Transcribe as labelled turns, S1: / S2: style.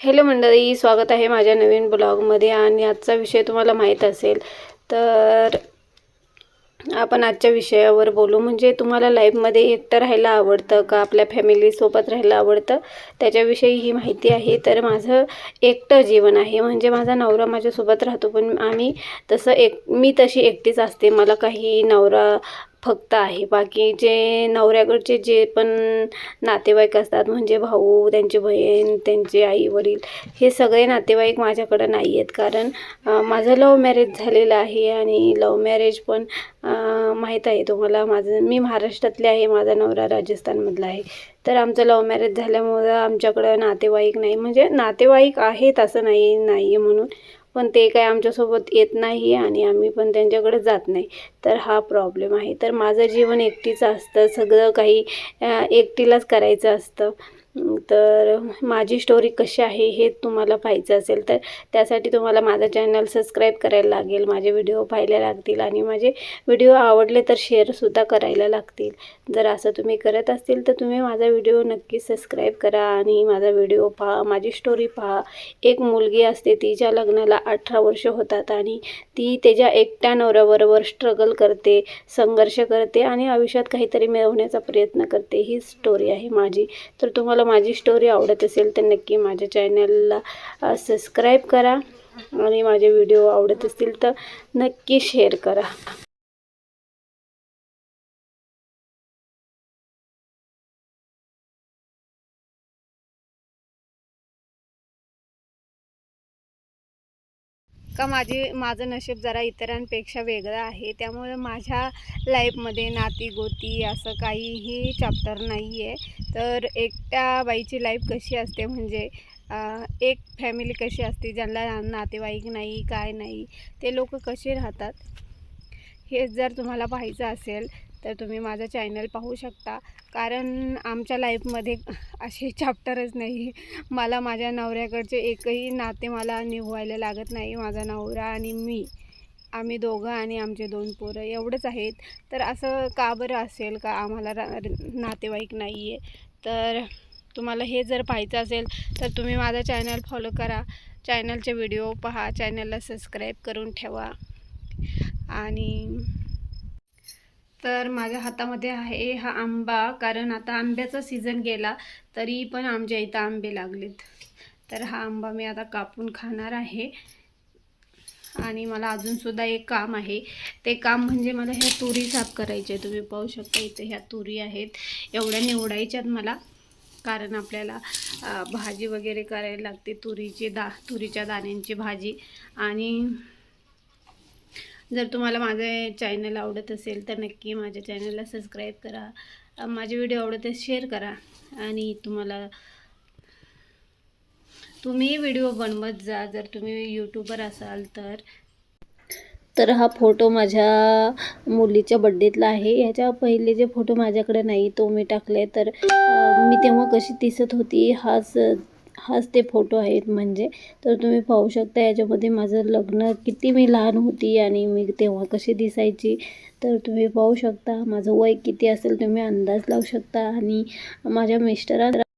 S1: Hello मंडळी स्वागत आहे माझ्या नवीन ब्लॉगमध्ये आणि आजचा विषय तुम्हाला माहीत असेल तर आपण आजच्या विषयावर बोलू. म्हणजे तुम्हाला लाईफमध्ये एकटं राहायला आवडतं का? आपल्या फॅमिलीसोबत राहायला आवडतं? त्याच्याविषयी ही माहिती आहे. तर माझं एकटं जीवन आहे. म्हणजे माझा नवरा माझ्यासोबत राहतो पण आम्ही तसं एक मी तशी एकटीच असते. मला काही नवरा फक्त आहे. बाकीचे नवऱ्याकडचे जे पण नातेवाईक असतात म्हणजे भाऊ त्यांची बहीण त्यांचे आई वडील हे सगळे नातेवाईक माझ्याकडं नाही आहेत कारण माझं लव मॅरेज झालेलं आहे आणि लव मॅरेज पण माहीत आहे तुम्हाला माझं मी महाराष्ट्रातले आहे माझा नवरा राजस्थानमधला आहे. तर आमचं लव मॅरेज झाल्यामुळं आमच्याकडं नातेवाईक नाही. म्हणजे नातेवाईक आहेत असं नाही नाही आहे म्हणून. पण ते काय आमच्यासोबत येत नाही आणि आम्ही पण त्यांच्याकडे जात नाही. तर हा प्रॉब्लेम आहे. तर माझं जीवन एकटीचं असतं. सगळं काही एकटीलाच करायचं असतं. तर माझी स्टोरी कशी आहे हे तुम्हाला पाहायचं असेल तर त्यासाठी तुम्हाला माझा चॅनल सबस्क्राईब करायला लागेल माझे व्हिडिओ पाहायला लागतील आणि माझे व्हिडिओ आवडले तर शेअरसुद्धा करायला लागतील. जर असं तुम्ही करत असतील तर तुम्ही माझा व्हिडिओ नक्की सबस्क्राईब करा आणि माझा व्हिडिओ पहा माझी स्टोरी पहा. एक मुलगी असते तिच्या लग्नाला अठरा वर्ष होतात आणि ती त्याच्या एकट्या नवऱ्याबरोबर स्ट्रगल करते संघर्ष करते आणि आयुष्यात काहीतरी मिळवण्याचा प्रयत्न करते. ही स्टोरी आहे माझी. तर तुम्हाला माझी स्टोरी आवडत असेल तर नक्की माझ्या चॅनलला सबस्क्राईब करा आणि माझे व्हिडिओ आवडत असतील तर नक्की शेअर करा. का माझी माझं नशीब जरा इतरांपेक्षा वेगळं आहे. त्यामुळे माझ्या लाईफमध्ये नाती गोती असं काहीही चॅप्टर नाही आहे तर एकट्या बाईची लाईफ कशी असते म्हणजे एक फॅमिली कशी असते ज्यांना नातेवाईक नाही काय नाही ते लोक कसे राहतात? हे जर तुम्हाला पाहायचं असेल तर तुम्ही माझं चॅनल पाहू शकता. कारण आमच्या लाईफमध्ये असे चॅप्टरच नाही. मला माझ्या नवऱ्याकडचे एकही नाते मला निभवायला लागत नाही. माझा नवरा आणि मी आम्ही दोघं आणि आमचे दोन पोरं एवढंच आहेत. तर असं का बरं असेल का? आम्हाला नातेवाईक नाही आहे तर तुम्हाला हे जर पाहायचं असेल तर तुम्ही माझा चॅनल फॉलो करा. चॅनलचे व्हिडिओ पहा. चॅनलला सबस्क्राईब करून ठेवा. आणि तर माझ्या हातामध्ये आहे हा आंबा कारण आता आंब्याचा सीझन गेला तरी पण आमच्या इथं आंबे लागलेत. तर हा आंबा मी आता कापून खाणार आहे. आणि मला अजूनसुद्धा एक काम आहे. ते काम म्हणजे मला ह्या तुरी साफ करायचे तुम्ही पाहू शकता इथे ह्या तुरी आहेत. एवढ्या निवडायच्यात मला. कारण आपल्याला भाजी वगैरे करायला लागते तुरीची दा तुरीच्या दाण्यांची भाजी. आणि जर तुम्हाला माझे चॅनल आवडत असेल तर नक्की माझ्या चॅनलला सबस्क्राईब करा. माझे व्हिडिओ आवडत शेअर करा. आणि तुम्हाला तुम्ही व्हिडिओ बनवत जा. जर तुम्ही यूट्यूबर असाल तर. तर हा फोटो माझ्या मुलीच्या बड्डेतला आहे. ह्याच्या पहिले जे फोटो माझ्याकडे नाही तो मी टाकले तर मी तेव्हा कशी दिसत होती हाच हाच ते फोटो आहेत म्हणजे. तर तुम्ही पाहू शकता याच्यामध्ये माझं लग्न किती मी लहान होती आणि मी तेव्हा कशी दिसायची. तर तुम्ही पाहू शकता माझं वय किती असेल तुम्ही अंदाज लावू शकता. आणि माझ्या मिस्टरा